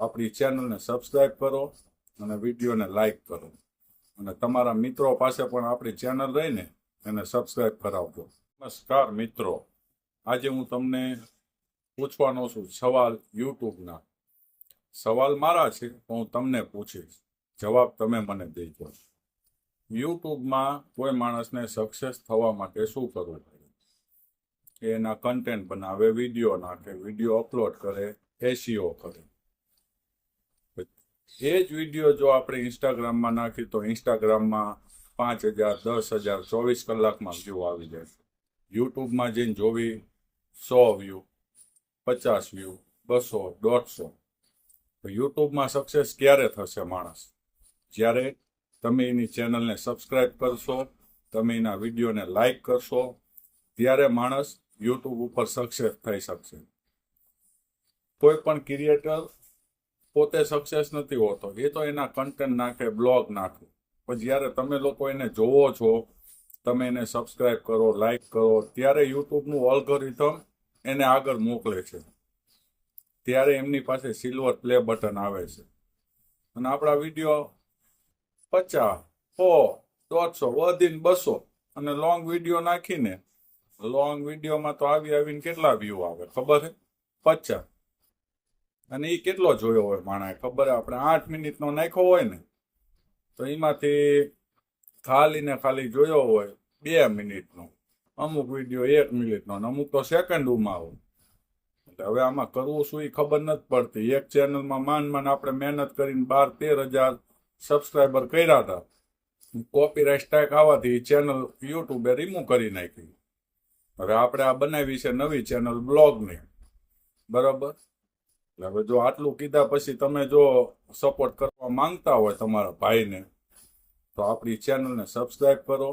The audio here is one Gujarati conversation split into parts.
આપણી ચેનલને સબસ્ક્રાઈબ કરો અને વિડીયોને લાઈક કરો. અને તમારા મિત્રો પાસે પણ આપણી ચેનલ રહીને એને સબસ્ક્રાઈબ કરાવજો. નમસ્કાર મિત્રો. આજે હું તમને પૂછવાનો છું સવાલ યુટ્યુબના. સવાલ મારા છે, તો હું તમને પૂછીશ. જવાબ તમે મને દેજો. યુટ્યુબમાં કોઈ માણસને સક્સેસ થવા માટે શું કરવું એના કન્ટેન્ટ બનાવે વીડિયો નાખે વીડિયો અપલોડ કરે એસીઓ કરે. એ જ વીડિયો જો આપણે ઇન્સ્ટાગ્રામમાં નાખી તો ઇન્સ્ટાગ્રામમાં પાંચ હજાર, દસ હજાર, ચોવીસ કલાકમાં વ્યૂ આવી જાય. યુટ્યુબમાં જઈને જોવી, સો વ્યૂ પચાસ વ્યૂ બસો, દોઢસો. તો યુટ્યુબમાં સક્સેસ ક્યારે થશે માણસ? જ્યારે તમે એની ચેનલને સબસ્ક્રાઈબ કરશો, તમે એના વિડીયોને લાઈક કરશો, ત્યારે માણસ યુટ્યુબ ઉપર સક્સેસ થઈ શકશે. કોઈ પણ ક્રિએટર પોતે સક્સેસ નથી હોતો. એ તો એના કન્ટેન્ટ નાખે બ્લોગ નાખે. પણ જ્યારે તમે લોકો એને જોવો છો, તમે એને સબસ્ક્રાઈબ કરો લાઈક કરો, ત્યારે યુટ્યુબનું ઓલ્ગોરિધમ એને આગળ મોકલે છે. ત્યારે એમની પાસે સિલ્વર પ્લે બટન આવે છે. અને આપણા વીડિયો પચાસ, સો, દોઢસો, વધીને બસો. અને લોંગ વીડિયો નાખીને લોંગ વિડીયોમાં તો આવી આવીને કેટલા વ્યૂ આવે? ખબર છે? પચાસ. અને એ કેટલો જોયો હોય માણસ ખબર? આપણે આઠ મિનિટનો નાખ્યો હોય ને, તો એમાંથી ખાલી ને ખાલી જોયો હોય બે મિનિટનો. અમુક વીડિયો એક મિનિટનો અમુક તો સેકન્ડ ઉમાવો એટલે હવે આમાં કરવું શું એ ખબર નથી પડતી. એક ચેનલમાં માન માન આપણે મહેનત કરીને બાર તેર હજાર સબસ્ક્રાઈબર કર્યા હતા. કોપીરાઇટ સ્ટ્રાઇક આવવાથી ચેનલ યુટ્યુબે રિમૂવ કરી નાખી હવે આપણે આ બનાવી છે નવી ચેનલ બ્લોગની. બરાબર? હવે જો આટલું કીધા પછી તમે જો સપોર્ટ કરવા માંગતા હોય તમારા ભાઈને, તો આપણી ચેનલને સબસ્ક્રાઈબ કરો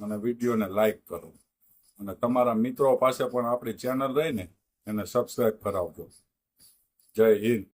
અને વિડીયોને લાઈક કરો. અને તમારા મિત્રો પાસે પણ આપણી ચેનલ રહીને એને સબસ્ક્રાઈબ કરાવજો. જય હિન્દ.